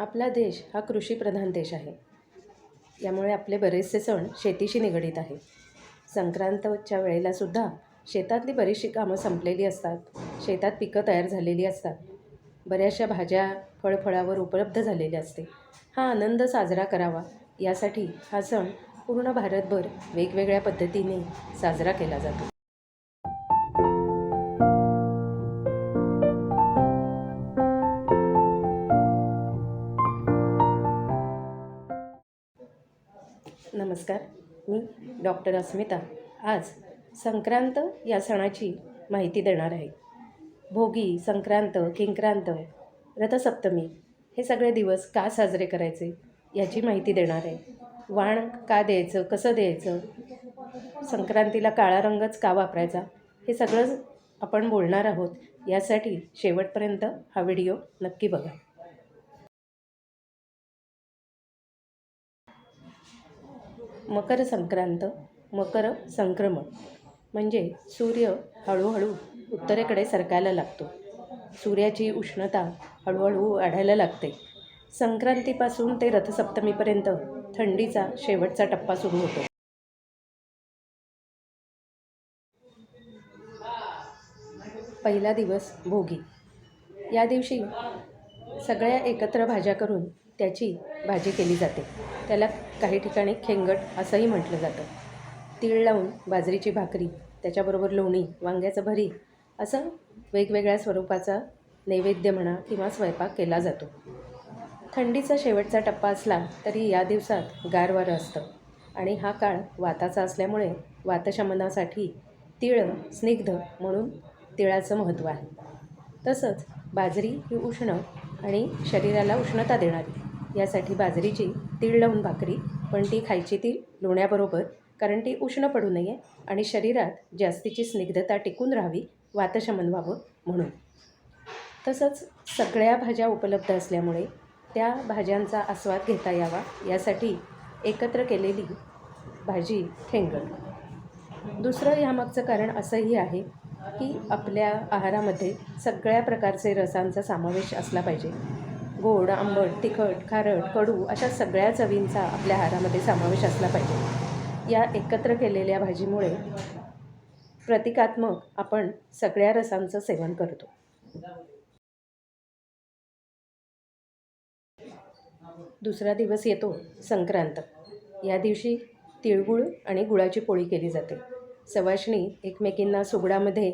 आपला देश हा कृषीप्रधान देश आहे. यामुळे आपले बरेचसे सण शेतीशी निगडीत आहे. संक्रांतच्या वेळेलासुद्धा शेतातली बरीचशी कामं संपलेली असतात. शेतात पिकं तयार झालेली असतात. बऱ्याचशा भाज्या फळफळावर उपलब्ध झालेल्या असते. हा आनंद साजरा करावा. यासाठी हा सण पूर्ण भारतभर वेगवेगळ्या पद्धतीने साजरा केला जातो. नमस्कार मी डॉक्टर अस्मिता. आज संक्रांत या सणाची माहिती देणार आहे. भोगी संक्रांत किंक्रांत रथसप्तमी हे सगळे दिवस का साजरे करायचे याची माहिती देणार आहे. वाण का द्यायचं कसं द्यायचं संक्रांतीला काळा रंगच का वापरायचा हे सगळं आपण बोलणार आहोत. यासाठी शेवटपर्यंत हा व्हिडिओ नक्की बघा. मकर संक्रांत मकर संक्रमण. म्हणजे सूर्य हळूहळू उत्तरेकडे सरकायला लागतो. सूर्याची उष्णता हळूहळू वाढायला लागते. संक्रांतीपासून ते रथसप्तमीपर्यंत थंडीचा शेवटचा टप्पा सुरू होतो. पहिला दिवस भोगी. या दिवशी सगळ्या एकत्र भाज्या करून त्याची भाजी केली जाते. त्याला काही ठिकाणी खेंगट असंही म्हटलं जातं. तीळ लावून बाजरीची भाकरी त्याच्याबरोबर लोणी वांग्याचं भरी असं वेगवेगळ्या स्वरूपाचा नैवेद्य म्हणा किंवा स्वयंपाक केला जातो. थंडीचा शेवटचा टप्पा असला तरी या दिवसात गारवारं असतं आणि हा काळ वाताचा असल्यामुळे वातशमनासाठी तीळ स्निग्ध म्हणून तिळाचं महत्त्व आहे. तसंच बाजरी ही उष्ण आणि शरीराला उष्णता देणारी यासाठी बाजरीची तीळ लावून भाकरी पण ती खायची ती लोण्याबरोबर कारण ती उष्ण पडू नये आणि शरीरात जास्तीची स्निग्धता टिकून राहावी वातशमन व्हावं म्हणून. तसंच सगळ्या भाज्या उपलब्ध असल्यामुळे त्या भाज्यांचा आस्वाद घेता यावा यासाठी एकत्र केलेली भाजी ठेंगण दुसरं ह्यामागचं कारण असंही आहे की आपल्या आहारामध्ये सगळ्या प्रकारचे रसांचा समावेश असला पाहिजे. गोड आंबट तिखट खारट कडू अशा सगळ्या चवींचा आपल्या आहारामध्ये समावेश असला पाहिजे. या एकत्र केलेल्या भाजीमुळे प्रतिकात्मक आपण सगळ्या रसांचं सेवन करतो. दुसरा दिवस येतो संक्रांत. या दिवशी तिळगुळ आणि गुळाची पोळी केली जाते. सवाशणी एकमेकींना सुगडामध्ये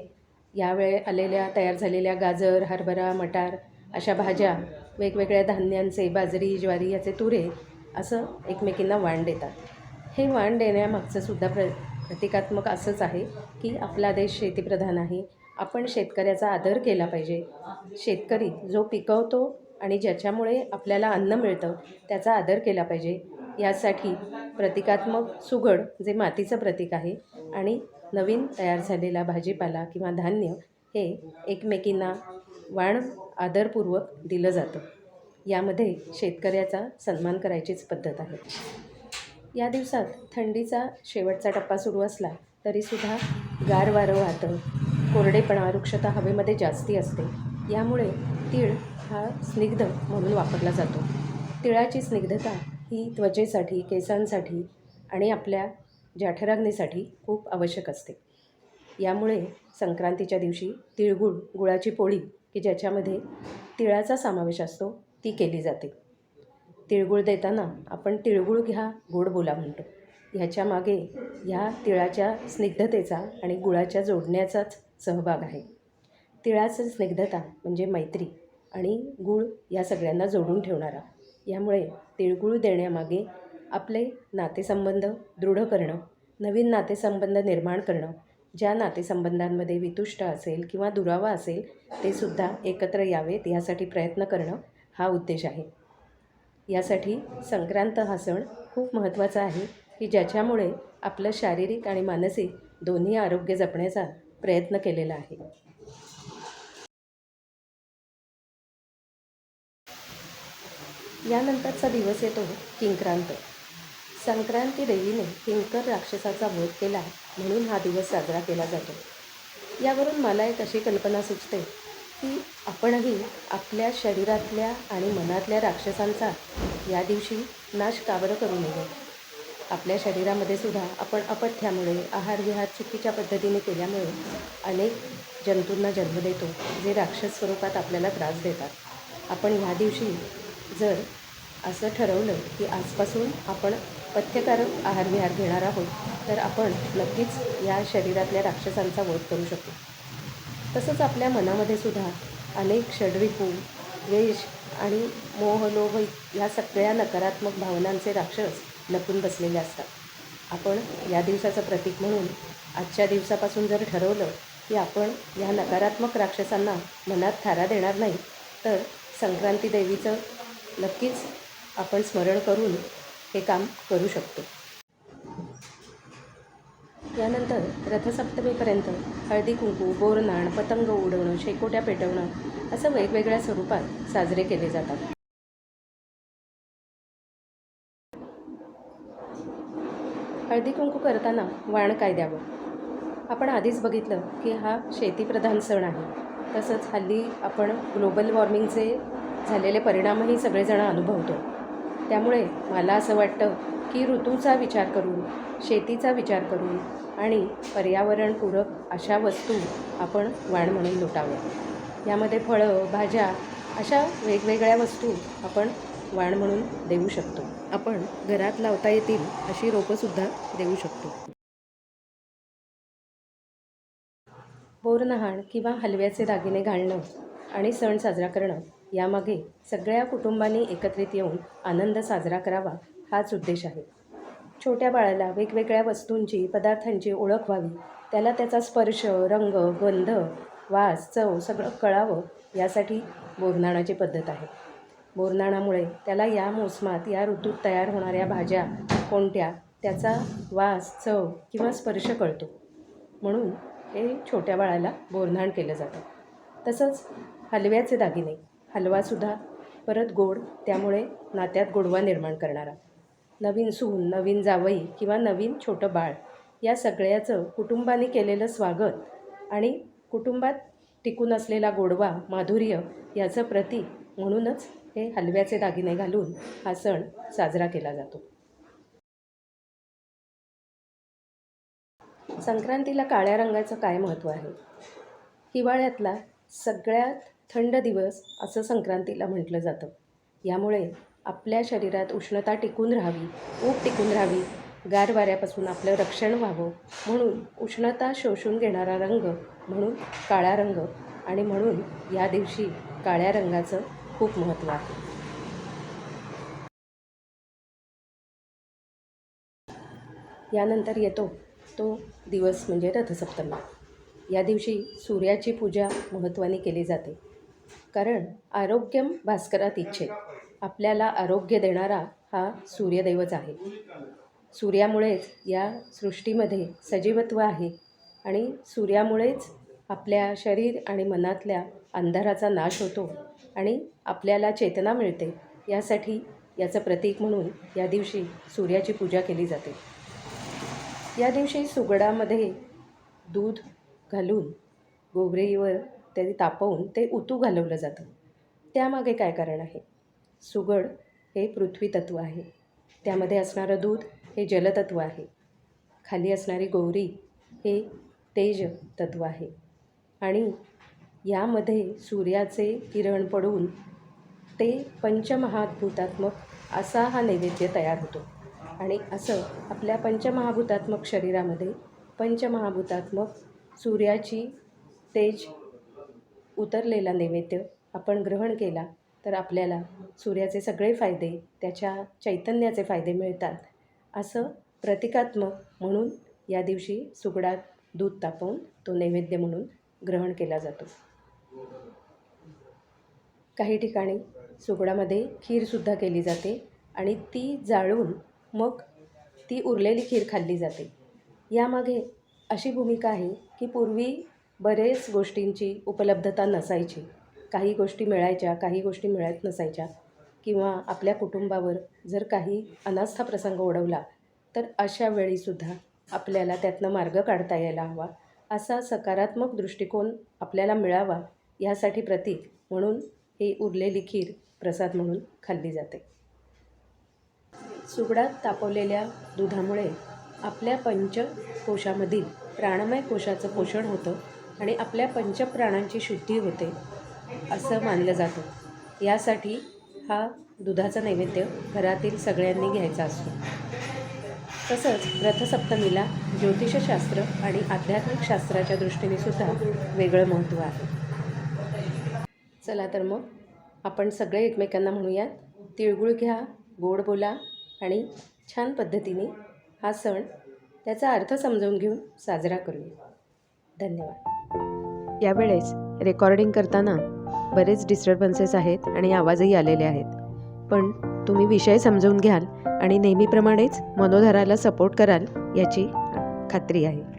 यावेळे आलेल्या तयार झालेल्या गाजर हरभरा मटार अशा भाज्या वेगवेगळ्या धान्यांचे बाजरी ज्वारी याचे तुरे असं एकमेकींना वाण देतात. हे वाण देण्यामागचं सुद्धा प्र प्रतिकात्मक असंच आहे की आपला देश शेतीप्रधान आहे. आपण शेतकऱ्याचा आदर केला पाहिजे. शेतकरी जो पिकवतो आणि ज्याच्यामुळे आपल्याला अन्न मिळतं त्याचा आदर केला पाहिजे. यासाठी प्रतिकात्मक सुगड जे मातीचं प्रतीक आहे आणि नवीन तयार झालेला भाजीपाला किंवा धान्य हे एकमेकींना वाण आदरपूर्वक दिलं जातं. यामध्ये शेतकऱ्याचा सन्मान करायचीच पद्धत आहे. या दिवसात थंडीचा शेवटचा टप्पा सुरू असला तरीसुद्धा गार वारं वाहतं. कोरडेपणा वृक्षता हवेमध्ये जास्ती असते. यामुळे तीळ हा स्निग्ध म्हणून वापरला जातो. तिळाची स्निग्धता ही त्वचेसाठी केसांसाठी आणि आपल्या जाठराग्नीसाठी खूप आवश्यक असते. यामुळे संक्रांतीच्या दिवशी तिळगुळ गुळाची पोळी की ज्याच्यामध्ये तिळाचा समावेश असतो ती केली जाते. तिळगुळ देताना आपण तिळगुळ घ्या गोड बोला म्हणतो. ह्याच्या मागे ह्या तिळाच्या स्निग्धतेचा आणि गुळाच्या जोडण्याचाच सहभाग आहे. तिळाचं स्निग्धता म्हणजे मैत्री आणि गूळ या सगळ्यांना जोडून ठेवणारा. यामुळे तिळगुळ देण्यामागे आपले नातेसंबंध दृढ करणं नवीन नातेसंबंध निर्माण करणं ज्या नातेसंबंधांमध्ये वितुष्ट असेल किंवा दुरावा असेल ते सुद्धा एकत्र यावेत यासाठी प्रयत्न करणं हा उद्देश आहे. यासाठी संक्रांत हा सण खूप महत्त्वाचा आहे की ज्याच्यामुळे आपलं शारीरिक आणि मानसिक दोन्ही आरोग्य जपण्याचा प्रयत्न केलेला आहे. यानंतरचा दिवस येतो किंक्रांत. संक्रांती देवीने किंकर राक्षसाचा वध केला म्हणून हा दिवस साजरा केला जातो. यावरून मला एक अशी कल्पना सुचते की आपणही आपल्या शरीरातल्या आणि मनातल्या राक्षसांचा या दिवशी नाश कावर करू नये? आपल्या शरीरामध्ये सुद्धा आपण अपथ्यामुळे आहार विहार चुकीच्या पद्धतीने केल्यामुळे अनेक जंतूंना जन्म देतो जे राक्षस स्वरूपात आपल्याला त्रास देतात. आपण ह्या दिवशी जर असं ठरवलं की आजपासून आपण पथ्यकारक आहार विहार घेणार आहोत तर आपण नक्कीच या शरीरातल्या राक्षसांचा वध करू शकतो तसंच आपल्या मनामध्ये सुद्धा अनेक षडरिपू द्वेष आणि मोहलोभ या सगळ्या नकारात्मक भावनांचे राक्षस लपून बसलेले असतात. आपण या दिवसाचं प्रतीक म्हणून आजच्या दिवसापासून जर ठरवलं की आपण या नकारात्मक राक्षसांना मनात थारा देणार नाही तर संक्रांती देवीचं नक्कीच आपण स्मरण करून हे काम करू शकतो. यानंतर रथसप्तमीपर्यंत हळदी कुंकू बोरनाण पतंग उडवणं शेकोट्या पेटवणं असं वेगवेगळ्या स्वरूपात साजरे केले जातात. हळदी कुंकू करताना वाण काय द्यावं? आपण आधीच बघितलं की हा शेतीप्रधान सण आहे. तसंच हल्ली आपण ग्लोबल वॉर्मिंगचे झालेले परिणामही सगळेजण अनुभवतो. त्यामुळे मला असं वाटतं की ऋतूचा विचार करून शेतीचा विचार करून आणि पर्यावरणपूरक अशा वस्तू आपण वाण म्हणून लुटाव्या यामध्ये फळं भाज्या अशा वेगवेगळ्या वस्तू आपण वाण म्हणून देऊ शकतो. आपण घरात लावता येतील अशी रोपंसुद्धा देऊ शकतो. बोरनहाण किंवा हलव्याचे दागिने घालणं आणि सण साजरा करणं यामागे सगळ्या कुटुंबांनी एकत्रित येऊन आनंद साजरा करावा हाच उद्देश आहे. छोट्या बाळाला वेगवेगळ्या वस्तूंची पदार्थांची ओळख व्हावी. त्याला त्याचा स्पर्श रंग गंध वास चव सगळं कळावं यासाठी बोरनाणाची पद्धत आहे. बोरनाणामुळे त्याला या मोसमात या ऋतूत तयार होणाऱ्या भाज्या कोणत्या त्याचा वास चव किंवा स्पर्श कळतो. म्हणून हे छोट्या बाळाला बोरनाण केलं जातं. तसंच हलव्याचे दागिने. हलवासुद्धा परत गोड त्यामुळे नात्यात गोडवा निर्माण करणारा. नवीन सून नवीन जावई किंवा नवीन छोटं बाळ या सगळ्याचं कुटुंबाने केलेलं स्वागत आणि कुटुंबात टिकून असलेला गोडवा माधुर्य याचं प्रतीक म्हणूनच हे हलव्याचे दागिने घालून हा सण साजरा केला जातो. संक्रांतीला काळ्या रंगाचं काय महत्त्व आहे? हिवाळ्यातला सगळ्यात थंड दिवस असं संक्रांतीला म्हटलं जातं. यामुळे आपल्या शरीरात उष्णता टिकून राहावी ऊब टिकून राहावी गार वाऱ्यापासून आपलं रक्षण व्हावं म्हणून उष्णता शोषून घेणारा रंग म्हणून काळा रंग आणि म्हणून या दिवशी काळ्या रंगाचं खूप महत्त्व आहे. यानंतर येतो तो दिवस म्हणजे रथसप्तमी. या दिवशी सूर्याची पूजा महत्त्वाने केली जाते. कारण आरोग्यम भास्करात इच्छे आपल्याला आरोग्य देणारा हा सूर्यदेवच आहे. सूर्यामुळेच या सृष्टीमध्ये सजीवत्व आहे आणि सूर्यामुळेच आपल्या शरीर आणि मनातल्या अंधाराचा नाश होतो आणि आपल्याला चेतना मिळते. यासाठी याचं प्रतीक म्हणून या दिवशी सूर्याची पूजा केली जाते. या दिवशी सुगडामध्ये दूध घालून गोगरीवर इत्यादी तापवून ते उतू घालवलं जातं. त्यामागे काय कारण आहे? सुगड हे पृथ्वी तत्व आहे. त्यामध्ये असणारं दूध हे जलतत्व आहे. खाली असणारी गौरी हे तेज तत्व आहे. आणि यामध्ये सूर्याचे किरण पडून ते पंचमहाभूतात्मक असा हा नैवेद्य तयार होतो. आणि असं आपल्या पंचमहाभूतात्मक शरीरामध्ये पंचमहाभूतात्मक सूर्याची तेज उतरलेला नैवेद्य आपण ग्रहण केला तर आपल्याला सूर्याचे सगळे फायदे त्याच्या चैतन्याचे फायदे मिळतात. असं प्रतिकात्मक म्हणून या दिवशी सुगडात दूध तापवून तो नैवेद्य म्हणून ग्रहण केला जातो. काही ठिकाणी सुगडामध्ये खीरसुद्धा केली जाते आणि ती जाळून मग ती उरलेली खीर खाल्ली जाते. यामागे अशी भूमिका आहे की पूर्वी बरेच गोष्टींची उपलब्धता नसायची. काही गोष्टी मिळायच्या काही गोष्टी मिळत नसायच्या. किंवा आपल्या कुटुंबावर जर काही अनास्था प्रसंग ओढवला तर अशा वेळीसुद्धा आपल्याला त्यातनं मार्ग काढता यायला हवा. असा सकारात्मक दृष्टिकोन आपल्याला मिळावा यासाठी प्रतीक म्हणून ही उरलेली खीर प्रसाद म्हणून खाल्ली जाते. सुगडात तापवलेल्या दुधामुळे आपल्या पंचकोशामधील प्राणमय कोशाचं पोषण होतं. आणि आपल्या पंचप्राणांची शुद्धी होते असं मानलं जातं. यासाठी हा दुधाचा नैवेद्य घरातील सगळ्यांनी घ्यायचा असतो. तसंच रथसप्तमीला ज्योतिषशास्त्र आणि आध्यात्मिक शास्त्राच्या दृष्टीने सुद्धा वेगळं महत्त्व आहे. चला तर मग आपण सगळे एकमेकांना म्हणूयात. तिळगुळ घ्या गोड बोला आणि छान पद्धतीने हा सण त्याचा अर्थ समजावून घेऊन साजरा करूया. धन्यवाद. यावेळेस रेकॉर्डिंग करताना बरेच डिस्टर्बन्सेस आहेत आणि आवाजही आलेले आहेत. पण तुम्ही विषय समजून घ्याल आणि नेहमीप्रमाणेच मनोधराला सपोर्ट कराल याची खात्री आहे.